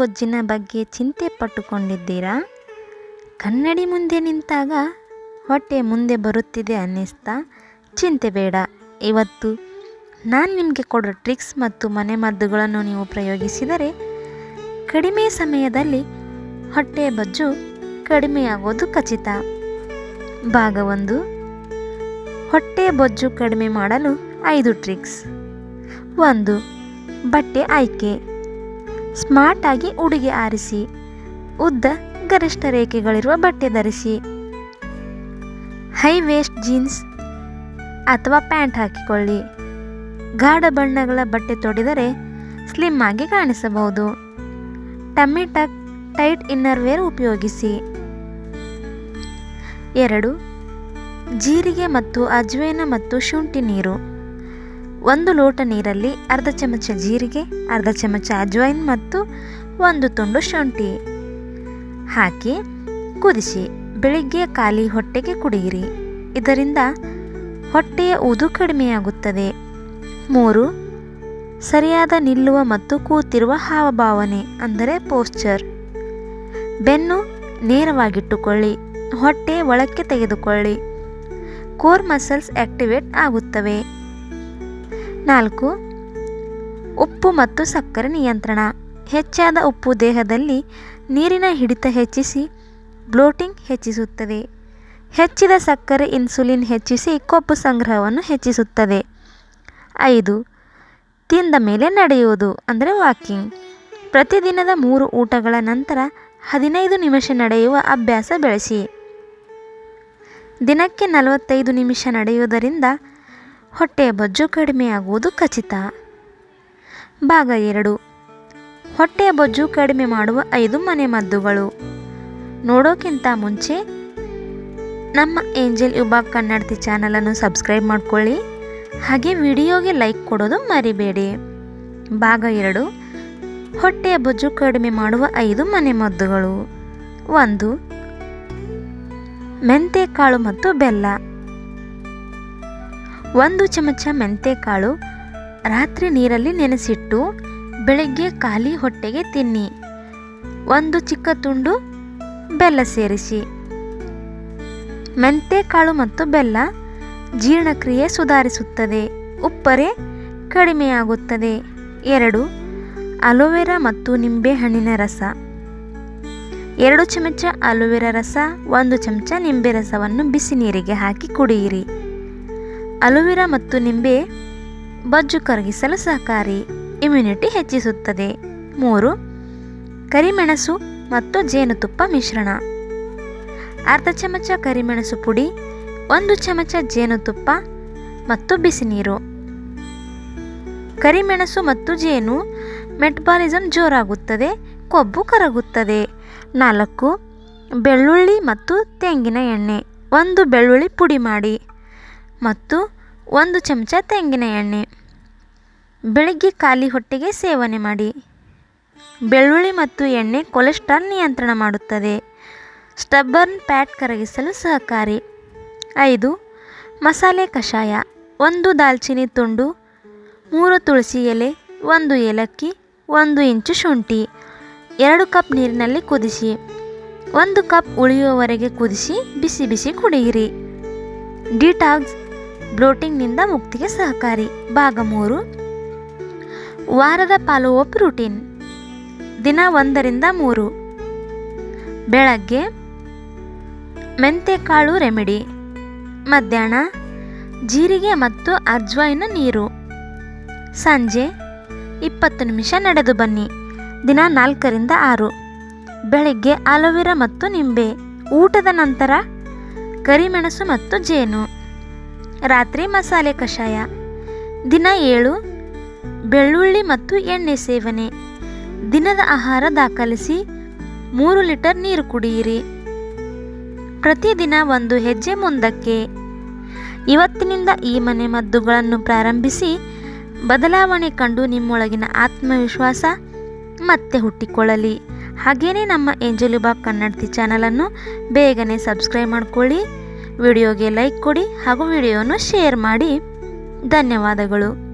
ಬೊಜ್ಜಿನ ಬಗ್ಗೆ ಚಿಂತೆ ಪಟ್ಟುಕೊಂಡಿದ್ದೀರಾ? ಕನ್ನಡಿ ಮುಂದೆ ನಿಂತಾಗ ಹೊಟ್ಟೆ ಮುಂದೆ ಬರುತ್ತಿದೆ ಅನ್ನಿಸ್ತಾ, ಚಿಂತೆ ಬೇಡ, ಇವತ್ತು ನಾನು ನಿಮಗೆ ಕೊಡೋ ಟ್ರಿಕ್ಸ್ ಮತ್ತು ಮನೆಮದ್ದುಗಳನ್ನು ನೀವು ಪ್ರಯೋಗಿಸಿದರೆ ಕಡಿಮೆ ಸಮಯದಲ್ಲಿ ಹೊಟ್ಟೆ ಬೊಜ್ಜು ಕಡಿಮೆಯಾಗೋದು ಖಚಿತ. ಭಾಗ ಒಂದು, ಹೊಟ್ಟೆ ಬೊಜ್ಜು ಕಡಿಮೆ ಮಾಡಲು ಐದು ಟ್ರಿಕ್ಸ್ ಒಂದು, ಬಟ್ಟೆ ಆಯ್ಕೆ. ಸ್ಮಾರ್ಟ್ ಆಗಿ ಉಡುಗೆ ಆರಿಸಿ, ಉದ್ದ ಗರಿಷ್ಠ ರೇಖೆಗಳಿರುವ ಬಟ್ಟೆ ಧರಿಸಿ. ಹೈ ವೇಸ್ಟ್ ಜೀನ್ಸ್ ಅಥವಾ ಪ್ಯಾಂಟ್ ಹಾಕಿಕೊಳ್ಳಿ. ಗಾಢ ಬಣ್ಣಗಳ ಬಟ್ಟೆ ತೊಡಿದರೆ ಸ್ಲಿಮ್ ಆಗಿ ಕಾಣಿಸಬಹುದು. Tummy tuck tight inner wear ಉಪಯೋಗಿಸಿ. ಎರಡು, ಜೀರಿಗೆ ಮತ್ತು ಅಜ್ವೇನ ಮತ್ತು ಶುಂಠಿ ನೀರು. ಒಂದು ಲೋಟ ನೀರಲ್ಲಿ ಅರ್ಧ ಚಮಚ ಜೀರಿಗೆ, ಅರ್ಧ ಚಮಚ ಅಜ್ವೈನ್ ಮತ್ತು ಒಂದು ತುಂಡು ಶುಂಠಿ ಹಾಕಿ ಕುದಿಸಿ. ಬೆಳಿಗ್ಗೆ ಖಾಲಿ ಹೊಟ್ಟೆಗೆ ಕುಡಿಯಿರಿ. ಇದರಿಂದ ಹೊಟ್ಟೆಯ ಊದು ಕಡಿಮೆಯಾಗುತ್ತದೆ. ಮೂರು, ಸರಿಯಾದ ನಿಲ್ಲುವ ಮತ್ತು ಕೂತಿರುವ ಹಾವಭಾವನೆ, ಅಂದರೆ ಪೋಸ್ಚರ್. ಬೆನ್ನು ನೇರವಾಗಿಟ್ಟುಕೊಳ್ಳಿ. ಹೊಟ್ಟೆ ಒಳಕ್ಕೆ ತೆಗೆದುಕೊಳ್ಳಿ. ಕೋರ್ ಮಸಲ್ಸ್ ಆಕ್ಟಿವೇಟ್ ಆಗುತ್ತವೆ. ನಾಲ್ಕು, ಉಪ್ಪು ಮತ್ತು ಸಕ್ಕರೆ ನಿಯಂತ್ರಣ. ಹೆಚ್ಚಾದ ಉಪ್ಪು ದೇಹದಲ್ಲಿ ನೀರಿನ ಹಿಡಿತ ಹೆಚ್ಚಿಸಿ ಬ್ಲೋಟಿಂಗ್ ಹೆಚ್ಚಿಸುತ್ತದೆ. ಹೆಚ್ಚಿದ ಸಕ್ಕರೆ ಇನ್ಸುಲಿನ್ ಹೆಚ್ಚಿಸಿ ಕೊಬ್ಬು ಸಂಗ್ರಹವನ್ನು ಹೆಚ್ಚಿಸುತ್ತದೆ. ಐದು, ತಿಂದ ಮೇಲೆ ನಡೆಯುವುದು, ಅಂದರೆ ವಾಕಿಂಗ್. ಪ್ರತಿದಿನದ ಮೂರು ಊಟಗಳ ನಂತರ ಹದಿನೈದು ನಿಮಿಷ ನಡೆಯುವ ಅಭ್ಯಾಸ ಬೆಳೆಸಿ. ದಿನಕ್ಕೆ ನಲವತ್ತೈದು ನಿಮಿಷ ನಡೆಯುವುದರಿಂದ ಹೊಟ್ಟೆಯ ಬೊಜ್ಜು ಕಡಿಮೆಯಾಗುವುದು ಖಚಿತ. ಭಾಗ ಎರಡು. ಹೊಟ್ಟೆಯ ಬೊಜ್ಜು ಕಡಿಮೆ ಮಾಡುವ ಐದು ಮನೆಮದ್ದುಗಳು ನೋಡೋಕ್ಕಿಂತ ಮುಂಚೆ ನಮ್ಮ ಏಂಜಲ್ ಯುಬಾಬ್ ಕನ್ನಡತಿ ಚಾನಲನ್ನು ಸಬ್ಸ್ಕ್ರೈಬ್ ಮಾಡಿಕೊಳ್ಳಿ. ಹಾಗೆ ವಿಡಿಯೋಗೆ ಲೈಕ್ ಕೊಡೋದು ಮರಿಬೇಡಿ. ಭಾಗ ಎರಡು. ಹೊಟ್ಟೆಯ ಬೊಜ್ಜು ಕಡಿಮೆ ಮಾಡುವ ಐದು ಮನೆಮದ್ದುಗಳು ಒಂದು. ಮೆಂತೆ ಕಾಳು ಮತ್ತು ಬೆಲ್ಲ. ಒಂದು ಚಮಚ ಮೆಂತೆಕಾಳು, ರಾತ್ರಿ ನೀರಲ್ಲಿ ನೆನೆಸಿಟ್ಟು ಬೆಳಗ್ಗೆ ಖಾಲಿ ಹೊಟ್ಟೆಗೆ ತಿನ್ನಿ. ಒಂದು ಚಿಕ್ಕ ತುಂಡು ಬೆಲ್ಲ ಸೇರಿಸಿ. ಮೆಂತೆಕಾಳು ಮತ್ತು ಬೆಲ್ಲ ಜೀರ್ಣಕ್ರಿಯೆ ಸುಧಾರಿಸುತ್ತದೆ, ಉಪ್ಪರೆ ಕಡಿಮೆಯಾಗುತ್ತದೆ. ಎರಡು, ಅಲೋವೆರಾ ಮತ್ತು ನಿಂಬೆಹಣ್ಣಿನ ರಸ. ಎರಡು ಚಮಚ ಅಲೋವೆರಾ ರಸ, ಒಂದು ಚಮಚ ನಿಂಬೆ ರಸವನ್ನು ಬಿಸಿ ನೀರಿಗೆ ಹಾಕಿ ಕುಡಿಯಿರಿ. ಅಲೋವೆರಾ ಮತ್ತು ನಿಂಬೆ ಬಜ್ಜು ಕರಗಿಸಲು ಸಹಕಾರಿ ಇಮ್ಯುನಿಟಿ ಹೆಚ್ಚಿಸುತ್ತದೆ. ಮೂರು, ಕರಿಮೆಣಸು ಮತ್ತು ಜೇನುತುಪ್ಪ ಮಿಶ್ರಣ. ಅರ್ಧ ಚಮಚ ಕರಿಮೆಣಸು ಪುಡಿ, ಒಂದು ಚಮಚ ಜೇನುತುಪ್ಪ ಮತ್ತು ಬಿಸಿನೀರು. ಕರಿಮೆಣಸು ಮತ್ತು ಜೇನು ಮೆಟ್ಬಾಲಿಸಮ್ ಜೋರಾಗುತ್ತದೆ, ಕೊಬ್ಬು ಕರಗುತ್ತದೆ. ನಾಲ್ಕು, ಬೆಳ್ಳುಳ್ಳಿ ಮತ್ತು ತೆಂಗಿನ ಎಣ್ಣೆ. ಒಂದು ಬೆಳ್ಳುಳ್ಳಿ ಪುಡಿ ಮಾಡಿ. ಮತ್ತು ಒಂದು ಚಮಚ ತೆಂಗಿನ ಎಣ್ಣೆ. ಬೆಳಿಗ್ಗೆ ಖಾಲಿ ಹೊಟ್ಟೆಗೆ ಸೇವನೆ ಮಾಡಿ. ಬೆಳ್ಳುಳ್ಳಿ ಮತ್ತು ಎಣ್ಣೆ ಕೊಲೆಸ್ಟ್ರಾಲ್ ನಿಯಂತ್ರಣ ಮಾಡುತ್ತದೆ. ಸ್ಟಬ್ಬರ್ನ್ ಪ್ಯಾಟ್ ಕರಗಿಸಲು ಸಹಕಾರಿ. ಐದು, ಮಸಾಲೆ ಕಷಾಯ. ಒಂದು ದಾಲ್ಚಿನ್ನಿ ತುಂಡು, ಮೂರು ತುಳಸಿ ಎಲೆ, ಒಂದು ಏಲಕ್ಕಿ, ಒಂದು ಇಂಚು ಶುಂಠಿ, ಎರಡು ಕಪ್ ನೀರಿನಲ್ಲಿ ಕುದಿಸಿ, ಒಂದು ಕಪ್ ಉಳಿಯುವವರೆಗೆ ಕುದಿಸಿ, ಬಿಸಿ ಬಿಸಿ ಕುಡಿಯಿರಿ. ಡಿಟಾಕ್ಸ್ ಬ್ಲೋಟಿಂಗ್ನಿಂದ ಮುಕ್ತಿಗೆ ಸಹಕಾರಿ. ಭಾಗ ಮೂರು. ವಾರದ ಪಾಲೋ ಅಪ್ ರೂಟೀನ್ ದಿನ ಒಂದರಿಂದ ಮೂರು. ಬೆಳಗ್ಗೆ ಮೆಂತೆಕಾಳು ರೆಮಿಡಿ. ಮಧ್ಯಾಹ್ನ ಜೀರಿಗೆ ಮತ್ತು ಅಜ್ವಾಯಿನ ನೀರು. ಸಂಜೆ ಇಪ್ಪತ್ತು ನಿಮಿಷ ನಡೆದು ಬನ್ನಿ. ದಿನ ನಾಲ್ಕರಿಂದ ಆರು. ಬೆಳಗ್ಗೆ ಅಲೋವೆರಾ ಮತ್ತು ನಿಂಬೆ. ಊಟದ ನಂತರ ಕರಿಮೆಣಸು ಮತ್ತು ಜೇನು. ರಾತ್ರಿ ಮಸಾಲೆ ಕಷಾಯ. ದಿನ ಏಳು, ಬೆಳ್ಳುಳ್ಳಿ ಮತ್ತು ಎಣ್ಣೆ ಸೇವನೆ. ದಿನದ ಆಹಾರ ದಾಖಲಿಸಿ ಮೂರು ಲೀಟರ್ ನೀರು ಕುಡಿಯಿರಿ. ಪ್ರತಿದಿನ ಒಂದು ಹೆಜ್ಜೆ ಮುಂದಕ್ಕೆ. ಇವತ್ತಿನಿಂದ ಈ ಮನೆ ಮದ್ದುಗಳನ್ನು ಪ್ರಾರಂಭಿಸಿ ಬದಲಾವಣೆ ಕಂಡು ನಿಮ್ಮೊಳಗಿನ ಆತ್ಮವಿಶ್ವಾಸ ಮತ್ತೆ ಹುಟ್ಟಿಕೊಳ್ಳಲಿ. ಹಾಗೆಯೇ ನಮ್ಮ ಏಂಜಲಿಬಾಗ್ ಕನ್ನಡತಿ ಚಾನಲನ್ನು ಬೇಗನೆ ಸಬ್ಸ್ಕ್ರೈಬ್ ಮಾಡ್ಕೊಳ್ಳಿ. ವಿಡಿಯೋಗೆ ಲೈಕ್ ಕೊಡಿ ಹಾಗೂ ವಿಡಿಯೋವನ್ನು ಶೇರ್ ಮಾಡಿ. ಧನ್ಯವಾದಗಳು.